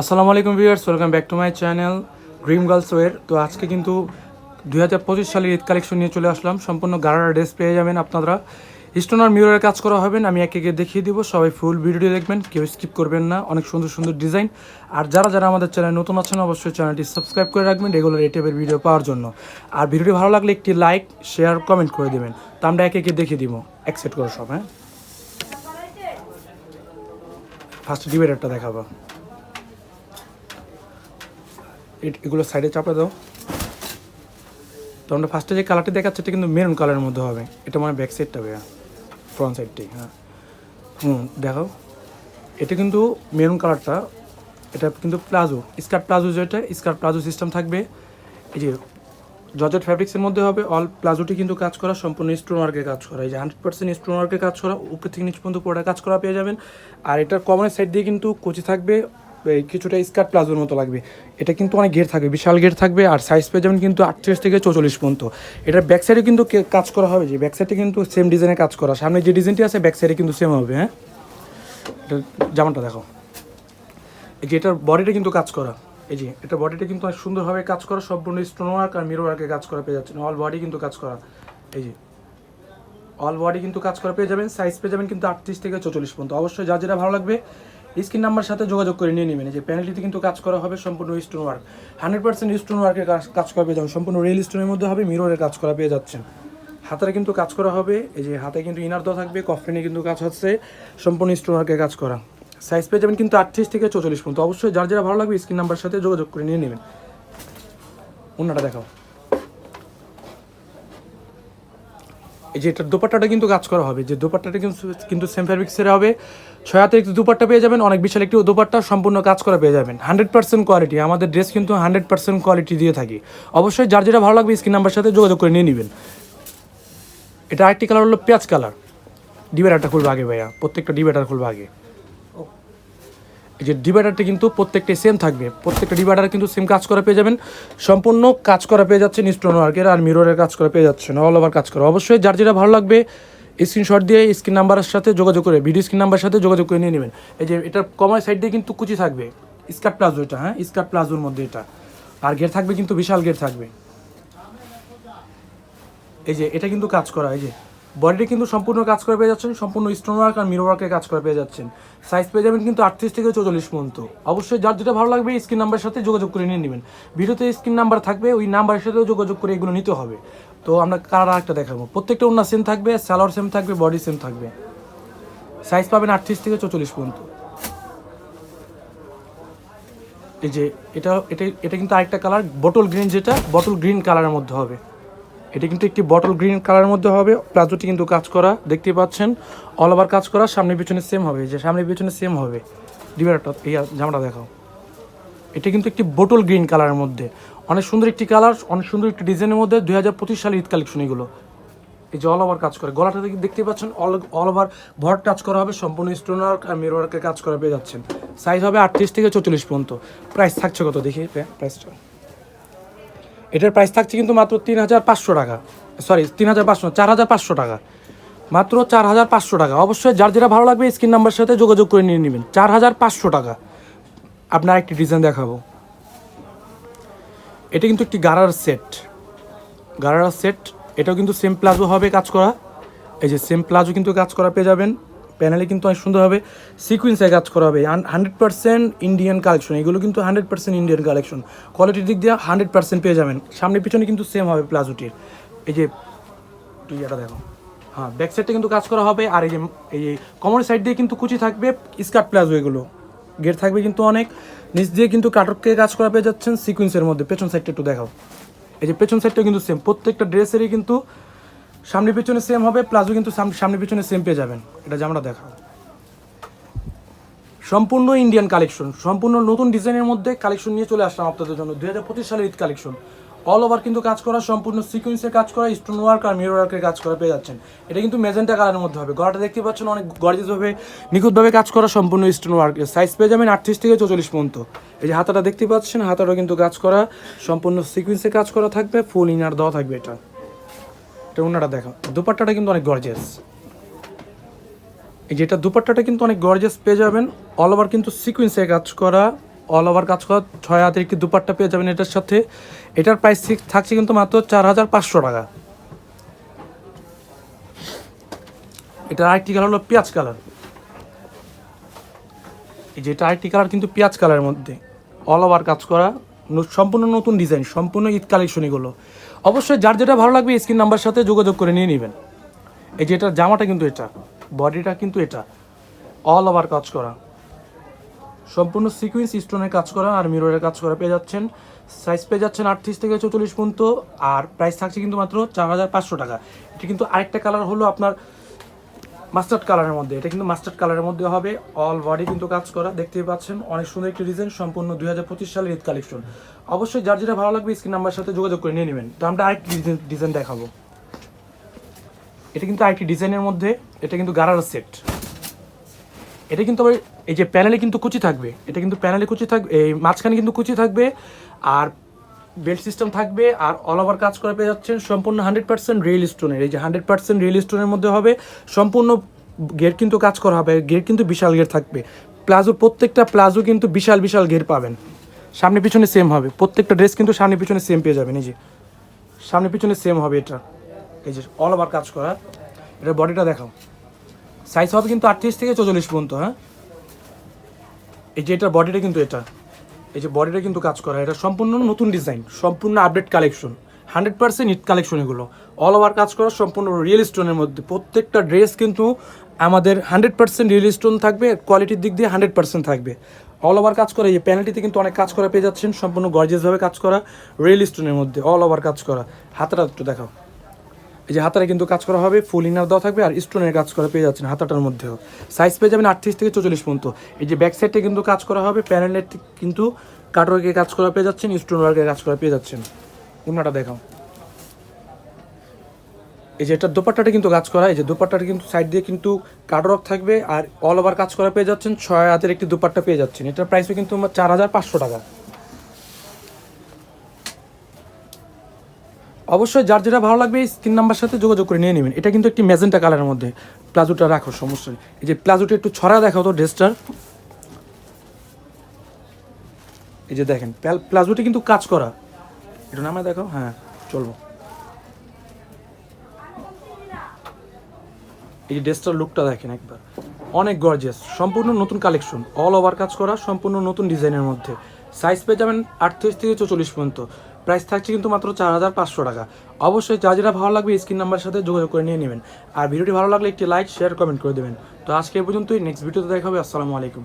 আসসালামু আলাইকুম viewers, welcome back to my channel dream girls wear. তো আজকে কিন্তু দুই হাজার পঁচিশ সালের ঈদ কালেকশন নিয়ে চলে আসলাম। সম্পূর্ণ গারারা ড্রেস পেয়ে যাবেন আপনারা। স্টোনার মিররের কাজ করা হবেন আমি একে একে দেখিয়ে দিব। সবাই ফুল ভিডিও দেখবেন, কেউ স্কিপ করবেন না। অনেক সুন্দর সুন্দর ডিজাইন। আর যারা যারা আমাদের চ্যানেল নতুন আছেন, অবশ্যই চ্যানেলটি সাবস্ক্রাইব করে রাখবেন রেগুলার এই টাইপের ভিডিও পাওয়ার জন্য। আর ভিডিওটি ভালো লাগলে একটি লাইক, শেয়ার, কমেন্ট করে দেবেন। তো আমরা একে একে দেখিয়ে দিব। অ্যাকসেপ্ট করে সব হ্যাঁ? ফার্স্ট ডিবেটারটা দেখাবো। এগুলো সাইডে চাপা দাও। তো আমরা ফার্স্টে যে কালারটি দেখাচ্ছে, এটা কিন্তু মেরুন কালারের মধ্যে হবে। এটা মানে ব্যাক সাইডটা ভাইয়া ফ্রন্ট সাইডটি হ্যাঁ। হুম দেখো এটা কিন্তু মেরুন কালারটা এটা কিন্তু প্লাজো স্কার্ট প্লাজো যেটা স্কার্ট প্লাজো সিস্টেম থাকবে। এই যে জর্জেট ফ্যাব্রিক্সের মধ্যে হবে অল প্লাজোটি কিন্তু কাজ করা, সম্পূর্ণ স্টোন ওয়ার্কের কাজ করা। এই যে হান্ড্রেড পার্সেন্ট স্টোন ওয়ার্কের কাজ করা, উপর থেকে নিচ পর্যন্ত পুরোটা কাজ করা পেয়ে যাবেন। আর এটার কমনের সাইড দিয়ে কিন্তু কুচি থাকবে কিছুটা স্কার্ট প্লাজোর মতো লাগবে। এটা কিন্তু অনেক ঘের থাকবে, বিশাল ঘের থাকবে আর সাইজ পেয়ে যাবেন কিন্তু আটত্রিশ থেকে চৌচল্লিশ পর্যন্ত। এটার ব্যাক সাইডে কিন্তু কাজ করা হবে যে ব্যাক সাইডে কিন্তু সেম ডিজাইনে কাজ করা। সামনে যে ডিজাইনটি আছে ব্যাক সাইডে কিন্তু সেম হবে হ্যাঁ? এটা জামাটা দেখো। এই যে এটার বডিটা কিন্তু কাজ করা। এই যে এটা বডিটা কিন্তু অনেক সুন্দরভাবে কাজ করা, সম্পূর্ণ স্টোন ওয়ার্ক আর মিরো ওয়ার্কে কাজ করা পেয়ে যাচ্ছেন। অল বডি কিন্তু কাজ করা। এই যে অল বডি কিন্তু কাজ করা পেয়ে যাবেন সাইজ পেয়ে যাবেন কিন্তু আটত্রিশ থেকে চৌচল্লিশ পর্যন্ত। অবশ্যই যা যেটা ভালো লাগবে স্ক্রিন নাম্বার সাথে যোগাযোগ করে নিয়ে নেবেন। এই যে প্যানেলটিতে কিন্তু কাজ করা হবে সম্পূর্ণ stone work hundred percent stone ওয়ার্কের কাজ করা পেয়ে যাবেন। সম্পূর্ণ রিয়েল স্টোনের মধ্যে হবে মিররের কাজ করা পেয়ে যাচ্ছেন। হাতের কিন্তু কাজ করা হবে, এই যে হাতে কিন্তু ইনার দেওয়া থাকবে কফলিনে কিন্তু কাজ হচ্ছে, সম্পূর্ণ স্টোন ওয়ার্কের কাজ করা। সাইজ পেয়ে যাবেন কিন্তু আটত্রিশ থেকে চৌচল্লিশ পর্যন্ত। অবশ্যই যার যারা ভালো লাগবে, স্ক্রিন নাম্বার সাথে যোগাযোগ করে নিয়ে নেবেন। অন্যটা দেখাও। এই যে এটার দোপাট্টাটা কিন্তু কাজ করা হবে, যে দোপাট্টাটা কিন্তু কিন্তু সেম ফ্যাব্রিক্সের হবে। ছয় হাতের একটি দুপাট্টা পেয়ে যাবেন, অনেক বিশাল একটি দোপাট্টা সম্পূর্ণ কাজ করা পেয়ে যাবেন। হান্ড্রেড পার্সেন্ট কোয়ালিটি আমাদের ড্রেস কিন্তু হান্ড্রেড পার্সেন্ট কোয়ালিটি দিয়ে থাকি। অবশ্যই যার যেটা ভালো লাগবে স্ক্রিন নাম্বার সাথে যোগাযোগ করে নিয়ে নেবেন। এটা আরেকটি কালার হলো পেঁয়াজ কালার ডিবেটারটা খুলবে আগে ভাইয়া, প্রত্যেকটা ডিবেটার খুলবে আগে। এই যে ডিভাইডারটা কিন্তু প্রত্যেকটা সেম থাকবে। প্রত্যেকটা ডিভাইডার কিন্তু সেম কাজ করা পেয়ে যাবেন। সম্পূর্ণ কাজ করা পেয়ে যাচ্ছেন স্টোন ওয়ার্কের আর মিররের কাজ করা পেয়ে যাচ্ছেন। অল ওভার কাজ করা। অবশ্যই যার যেটা ভালো লাগবে স্ক্রিনশট দিয়ে স্ক্রিন নাম্বারের সাথে যোগাযোগ করে ভিডিও স্ক্রিন নাম্বারের সাথে যোগাযোগ করে নিয়ে নেবেন। এই যে এটার কমার সাইড দিয়ে কিন্তু কুচি থাকবে। স্কার্ট প্লাজো এটা হ্যাঁ? স্কার্ট প্লাজোর মধ্যে এটা। আর গেট থাকবে কিন্তু বিশাল গেট থাকবে। এই যে এটা কিন্তু কাজ করা, এই যে। বডিটা কিন্তু সম্পূর্ণ কাজ করে পেয়ে যাচ্ছেন, সম্পূর্ণ স্টোন ওয়ার্ক আর মিরো ওয়ার্কের কাজ করে পেয়ে যাচ্ছেন। সাইজ পেয়ে যাবেন কিন্তু আটত্রিশ থেকে চৌচল্লিশ পর্যন্ত। অবশ্যই যার যেটা ভালো লাগবে স্ক্রিন নাম্বারের সাথে যোগাযোগ করে নিয়ে নেবেন। ভিডিওতে স্ক্রিন নাম্বার থাকবে, ওই নাম্বারের সাথেও যোগাযোগ করে এগুলো নিতে হবে। তো আমরা কালার একটা দেখাবো। প্রত্যেকটা ওনার সেম থাকবে স্যালোয়ার সেম থাকবে বডি সেম থাকবে। সাইজ পাবেন আটত্রিশ থেকে চৌচল্লিশ পর্যন্ত। এই যে এটা এটা এটা কিন্তু আরেকটা কালার বটল গ্রিন যেটা বটল গ্রিন কালারের মধ্যে হবে। এটা কিন্তু একটি বটল গ্রিন কালারের মধ্যে হবে প্লাজোটি কিন্তু কাজ করা, দেখতে পাচ্ছেন অল ওভার কাজ করা, সামনে পিছনে সেম হবে যে সামনে পিছনে সেম হবে। ডিবেটারটা এই জামাটা দেখাও। এটা কিন্তু একটি বটল গ্রিন কালারের মধ্যে। অনেক সুন্দর একটি কালার অনেক সুন্দর একটি ডিজাইনের মধ্যে, দুই হাজার পঁচিশ সালের ঈদ কালেকশন এগুলো। এই যে অল ওভার কাজ করে, গলাটা দেখে দেখতে পাচ্ছেন অল অল ওভার ভর কাজ করা হবে, সম্পূর্ণ স্টোন ওয়ার্ক আর মিরর ওয়ার্কের কাজ করা পেয়ে যাচ্ছেন। সাইজ হবে আটত্রিশ থেকে চৌচল্লিশ পর্যন্ত। প্রাইস থাকছে কত দেখি প্রাইসটা এটার প্রাইস থাকছে কিন্তু মাত্র তিন হাজার পাঁচশো টাকা। সরি তিন হাজার পাঁচশো চার হাজার পাঁচশো টাকা। মাত্র চার হাজার পাঁচশো টাকা। অবশ্যই যার যেটা ভালো লাগবে স্ক্রিন নাম্বার সাথে যোগাযোগ করে নিয়ে নেবেন। চার হাজার পাঁচশো টাকা। আপনার একটি ডিজাইন দেখাবো। এটা কিন্তু একটি গারার সেট গারার সেট এটাও কিন্তু সেম প্লাজো হবে কাজ করা। এই যে সেম প্লাজো কিন্তু কাজ করা পেয়ে যাবেন। প্যানেলে কিন্তু অনেক সুন্দর হবে সিকুয়েন্সে কাজ করা হবে। হান্ড্রেড পার্সেন্ট ইন্ডিয়ান কালেকশন এগুলো কিন্তু হান্ড্রেড পার্সেন্ট ইন্ডিয়ান কালেকশন কোয়ালিটির দিক দিয়ে হান্ড্রেড পার্সেন্ট পেয়ে যাবেন। সামনে পিছনে কিন্তু সেম হবে প্লাজোটির। এই যে তুই এটা দেখো। হ্যাঁ ব্যাক সাইডটা কিন্তু কাজ করা হবে আর এই যে এই যে কমন সাইড দিয়ে কিন্তু কুচি থাকবে স্কার্ট প্লাজো এগুলো। গেট থাকবে কিন্তু অনেক। নিচ দিয়ে কিন্তু কাটককে কাজ করা পেয়ে যাচ্ছেন সিকুয়েন্সের মধ্যে। পেছন সাইডটা একটু দেখাও। এই যে পেছন সাইডটা কিন্তু সেম প্রত্যেকটা ড্রেসেরই কিন্তু সামনে পিছনে সেম হবে প্লাজো কিন্তু সাম- সামনে পিছনে সেম পেয়ে যাবেন। এটা জামাটা দেখাও সম্পূর্ণ ইন্ডিয়ান কালেকশন সম্পূর্ণ নতুন ডিজাইনের মধ্যে কালেকশন নিয়ে চলে আসলাম আপনাদের জন্য। দুই হাজার পঁচিশ সালের ঈদ কালেকশন অল ওভার কিন্তু কাজ করা, সম্পূর্ণ সিকুয়েন্সের কাজ করা স্টোন ওয়ার্ক আর মিরর ওয়ার্কের কাজ করা পেয়ে যাচ্ছেন। এটা কিন্তু মেজেন্টা কালারের মধ্যে হবে। গলাটা দেখতে পাচ্ছেন, অনেক গর্জিয়াসভাবে নিখুঁতভাবে কাজ করা, সম্পূর্ণ স্টোন ওয়ার্ক সাইজ পেয়ে যাবেন আটত্রিশ থেকে চৌচল্লিশ পর্যন্ত। এই যে হাতাটা দেখতে পাচ্ছেন হাতাটা কিন্তু কাজ করা, সম্পূর্ণ সিকুয়েন্সে কাজ করা থাকবে ফুল ইনার দেওয়া থাকবে এটা। এটা অন্যটা দেখো দুপাট্টাটা কিন্তু অনেক গর্জিয়াস এই যেটা দুপাট্টাটা কিন্তু অনেক গর্জিয়াস পেয়ে যাবেন। অল ওভার কিন্তু সিকুয়েন্সে কাজ করা অল ওভার কাজ করা, ছয় হাতের একটি দুপাট্টা পেয়ে যাবেন এটার সাথে। এটার প্রাইস থাকছে কিন্তু মাত্র চার হাজার পাঁচশো টাকা। এটার আরেকটি কালার হলো পেঁয়াজ কালার এই যেটা আরেকটি কালার কিন্তু পেঁয়াজ কালারের মধ্যে। অল ওভার কাজ করা সম্পূর্ণ নতুন ডিজাইন, সম্পূর্ণ ঈদ কালেকশন এগুলো অবশ্যই যার যেটা ভালো লাগবে স্ক্রিন নাম্বার সাথে যোগাযোগ করে নিয়ে নেবেন। এই যে এটার জামাটা কিন্তু এটা, বডিটা কিন্তু এটা। অল ওভার কাজ করা। সম্পূর্ণ সিকুয়েন্স স্টোনের কাজ করা আর মিররের কাজ করা পেয়ে যাচ্ছেন। সাইজ পেয়ে যাচ্ছেন আটত্রিশ থেকে চৌচল্লিশ পর্যন্ত। আর প্রাইস থাকছে কিন্তু মাত্র চার হাজার পাঁচশো টাকা। এটা কিন্তু আরেকটা কালার হলো আপনার মাস্টার্ড কালারের মধ্যে। এটা কিন্তু মাস্টার্ড কালারের মধ্যে হবে। অল বডি কিন্তু কাজ করা। দেখতেই পাচ্ছেন, অনেক সুন্দর একটি ডিজাইন সম্পূর্ণ দুই হাজার পঁচিশ সালের ঈদ কালেকশন অবশ্যই যার যেটা ভালো লাগবে স্ক্রিন নাম্বার সাথে যোগাযোগ করে নিয়ে নেবেন। তো আমরা আরেকটি ডিজাইন দেখাবো। এটা কিন্তু আরেকটি ডিজাইনের মধ্যে। এটা কিন্তু গারার সেট এটা কিন্তু আবার এই যে প্যানেলে কিন্তু কুচি থাকবে। এটা কিন্তু প্যানেলে কুচি থাকবে এই মাঝখানে কিন্তু কুচি থাকবে। আর বেল্ট সিস্টেম থাকবে আর অল ওভার কাজ করে পেয়ে যাচ্ছেন সম্পূর্ণ হান্ড্রেড পার্সেন্ট রিয়েল স্টোনের এই যে হান্ড্রেড পার্সেন্ট রিয়েল স্টোনের মধ্যে হবে সম্পূর্ণ গেট কিন্তু কাজ করা হবে গেট কিন্তু বিশাল গেট থাকবে। প্লাজো প্রত্যেকটা প্লাজো কিন্তু বিশাল বিশাল গেট পাবেন। সামনে পিছনে সেম হবে, প্রত্যেকটা ড্রেস কিন্তু সামনে পিছনে সেম পেয়ে যাবেন, এই যে। সামনে পিছনে সেম হবে এটা। এই যে অল ওভার কাজ করা, এটা বডিটা দেখাও। সাইজ হবে কিন্তু আটত্রিশ থেকে চৌচল্লিশ পর্যন্ত হ্যাঁ? এই যে এটার বডিটা কিন্তু এটা। এই যে বডিটা কিন্তু কাজ করা, এটা সম্পূর্ণ নতুন ডিজাইন সম্পূর্ণ update collection hundred percent it collection এগুলো। অল ওভার কাজ করা, সম্পূর্ণ রিয়েল স্টোনের মধ্যে। প্রত্যেকটা ড্রেস কিন্তু আমাদের হান্ড্রেড পার্সেন্ট রিয়েল স্টোন থাকবে কোয়ালিটির দিক দিয়ে হান্ড্রেড পার্সেন্ট থাকবে। অল ওভার কাজ করা, এই প্যানেলটিতে কিন্তু অনেক কাজ করা পেয়ে যাচ্ছেন, সম্পূর্ণ গর্জিয়াসভাবে কাজ করা রিয়েল স্টোনের মধ্যে। অল ওভার কাজ করা। হাতটা একটু দেখাও। এই যে হাতারে কিন্তু কাজ করা হবে ফুল ইনার দেওয়া থাকবে আর স্টোনের কাজ করা পেয়ে যাচ্ছেন হাতাটার মধ্যেও। সাইজ পেয়ে যাবেন আটত্রিশ থেকে চল্লিশ পর্যন্ত। এই যে ব্যাক সাইডে কিন্তু কাজ করা হবে প্যানেলের কিন্তু কাটওয়ার্কে কাজ করা পেয়ে যাচ্ছেন স্টোন ওয়ার্কের কাজ করা পেয়ে যাচ্ছেন। অন্যটা দেখাও। এই যে এটার দোপাট্টাটা কিন্তু কাজ করা, এই যে দোপাট্টাটা কিন্তু সাইড দিয়ে কিন্তু কাটওয়ার্ক থাকবে আর অল ওভার কাজ করা পেয়ে যাচ্ছেন, ছয় হাতের একটি দোপাট্টা পেয়ে যাচ্ছেন। এটার প্রাইস কিন্তু চার হাজার পাঁচশো টাকা। অবশ্যই যার যেটা ভালো লাগবে স্ক্রিন নাম্বার সাথে যোগাযোগ করে নিয়ে নেবেন। এটা কিন্তু একটি ম্যাজেন্টা কালারের মধ্যে। প্লাজোটা রাখো, সমস্যা নেই। এই যে প্লাজোটা একটু ছড়া দেখাও তো ড্রেসটার। এই যে দেখেন প্লাজোটা কিন্তু কাজ করা। এটা নামে দেখো হ্যাঁ চলবো। এই যে ড্রেসটার লুকটা দেখেন একবার। অনেক গর্জিয়াস সম্পূর্ণ নতুন কালেকশন অল ওভার কাজ করা, সম্পূর্ণ নতুন ডিজাইনের মধ্যে। সাইজ পেয়ে যাবেন আটত্রিশ থেকে চৌচল্লিশ পর্যন্ত। প্রাইস থাকছে কিন্তু মাত্র চার হাজার পাঁচশো টাকা। অবশ্যই যা যেটা ভালো লাগবে স্ক্রিন নাম্বারের সাথে যোগাযোগ করে নিয়ে নেবেন। আর ভিডিওটি ভালো লাগলে একটি লাইক শেয়ার কমেন্ট করে দেবেন। তো আজকে পর্যন্তই। নেক্সট ভিডিওতে দেখা হবে। আসসালামু আলাইকুম।